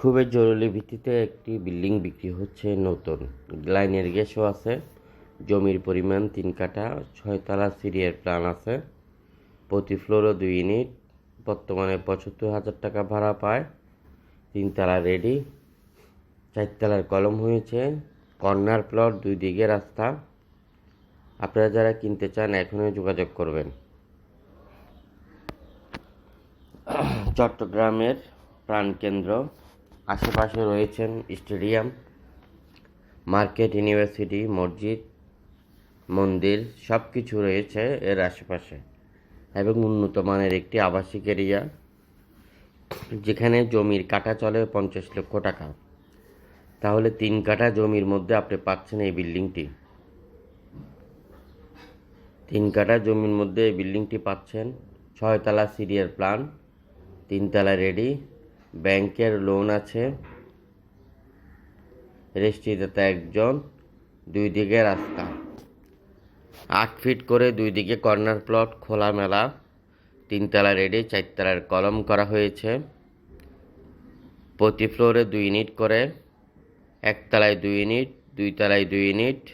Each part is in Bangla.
খুবই জরুরি ভিত্তিতে একটি বিল্ডিং বিক্রি হচ্ছে নতুন। লাইনের গ্যাসও আছে, জমির পরিমাণ তিন কাঠা, ছয়তলা সিরিয়ার প্ল্যান আছে, প্রতি ফ্লোরও দুই ইউনিট, বর্তমানে পঁচাত্তর হাজার টাকা ভাড়া পায়, তিনতলা রেডি, চারতলার কলম হয়েছে, কর্নার প্লট, দুই দিকে রাস্তা। আপনারা যারা কিনতে চান, এখনই যোগাযোগ করবেন। চট্টগ্রামের প্রাণকেন্দ্র আশেপাশে রয়েছেন স্টেডিয়াম, মার্কেট ইউনিভার্সিটি, মসজিদ, মন্দির সব কিছু রয়েছে এর আশেপাশে এবং উন্নত মানের একটি আবাসিক এরিয়া, যেখানে জমির কাটা চলে পঞ্চাশ লক্ষ টাকা। তাহলে তিন কাঠা জমির মধ্যে আপনি পাচ্ছেন এই বিল্ডিংটি। তিন কাঠা জমির মধ্যে এই বিল্ডিংটি পাচ্ছেন, ছয়তলা সিরিয়ার প্ল্যান, তিনতলা রেডি ব্যাংকের লোন আছে। রেজিস্ট্রিদাতা একজন দুই দিকে রাস্তা। আট ফিট করে দুই দিকে কর্নার প্লট, খোলামেলা, তিনতলা রেডি, চারতলার কলম করা হয়েছে। প্রতি ফ্লোরে দুই ইউনিট করে, একতলায় দুই ইউনিট দুই তলায় দুই ইউনিট,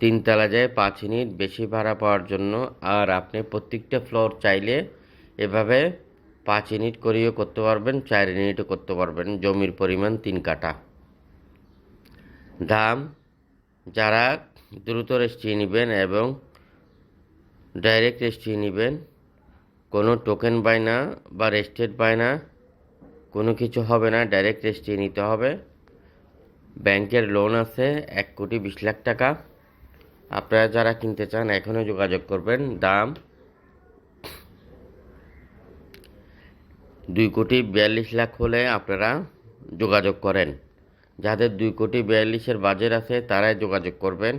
তিনতলা যায় পাঁচ ইউনিট বেশি ভাড়া পাওয়ার জন্য। আর আপনি প্রত্যেকটা ফ্লোর চাইলে এভাবে পাঁচ ইউনিট করেও করতে পারবেন, চার ইউনিটও করতে পারবেন। জমির পরিমাণ তিন কাঠা। দাম, যারা দ্রুত রেজিস্ট্রি নেবেন এবং ডাইরেক্ট রেজিস্ট্রি নেবেন, কোনো টোকেন বায়না বা রেস্টেড বায়না কোনো কিছু হবে না, ডাইরেক্ট রেজিস্ট্রি নিতে হবে। ব্যাংকের লোন আছে এক কোটি বিশ লাখ টাকা। আপনারা যারা কিনতে চান, এখনও যোগাযোগ করবেন। দাম দুই কোটি বিয়াল্লিশ লাখ হলে আপনারা যোগাযোগ করেন। যাদের দুই কোটি বিয়াল্লিশের বাজেট আছে, তারাই যোগাযোগ করবেন।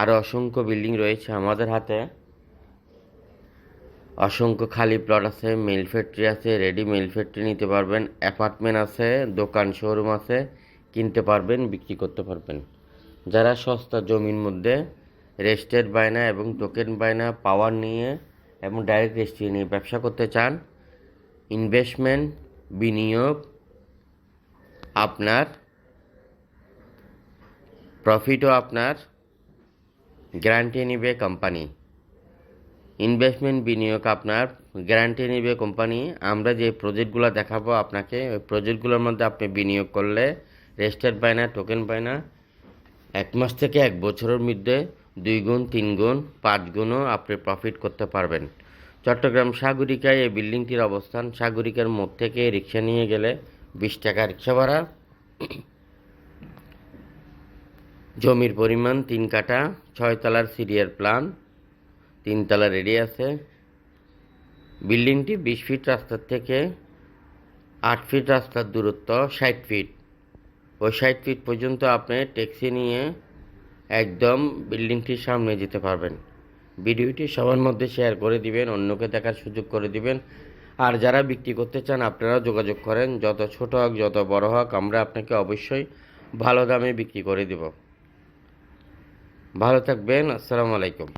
আরও অসংখ্য বিল্ডিং রয়েছে আমাদের হাতে। অসংখ্য খালি প্লট আছে, মিল ফ্যাক্টরি আছে, রেডি মিল ফ্যাক্টরি নিতে পারবেন, অ্যাপার্টমেন্ট আছে, দোকান শোরুম আছে, কিনতে পারবেন, বিক্রি করতে পারবেন। যারা সস্তা জমির মধ্যে রেস্টেড বায়না এবং টোকেন বায়না, পাওয়ার নিয়ে এবং ডাইরেক্ট রেজিস্ট্রি নিয়ে ব্যবসা করতে চান ইনভেস্টমেন্ট, বিনিয়োগ, আপনার প্রফিটও আপনার গ্যারান্টি নেবে কোম্পানি। ইনভেস্টমেন্ট, বিনিয়োগ আপনার গ্যারান্টি নেবে কোম্পানি। আমরা যে প্রজেক্টগুলো দেখাবো আপনাকে, ওই প্রজেক্টগুলোর মধ্যে আপনি বিনিয়োগ করলে, রেজিস্টার্ড পায় না, টোকেন পায় না, এক মাস থেকে এক বছরের মধ্যে দুই গুণ, তিন গুণ, পাঁচ গুণও আপনি প্রফিট করতে পারবেন। চট্টগ্রাম সাগরিকায় এই বিল্ডিংটির অবস্থান। সাগরিকার মোড় থেকে রিক্সা নিয়ে গেলে বিশ টাকা রিক্সা ভাড়া। জমির পরিমাণ তিন কাঠা, ছয়তলার সিরিয়ার প্ল্যান তিনতলা রেডি আছে। বিল্ডিংটি বিশ ফিট রাস্তার থেকে আট ফিট রাস্তার দূরত্ব, ষাট ফিট। ওই ষাট ফিট পর্যন্ত আপনি ট্যাক্সি নিয়ে একদম বিল্ডিংটির সামনে যেতে পারবেন। ভিডিওটি সবার মধ্যে শেয়ার করে দিবেন, অন্যকে দেখার সুযোগ করে দিবেন। আর যারা বিক্রি করতে চান আপনারা যোগাযোগ করেন। যত ছোট হোক, যত বড় হোক, আমরা আপনাকে অবশ্যই ভালো দামে বিক্রি করে দেব। ভালো থাকবেন, আসসালামু আলাইকুম।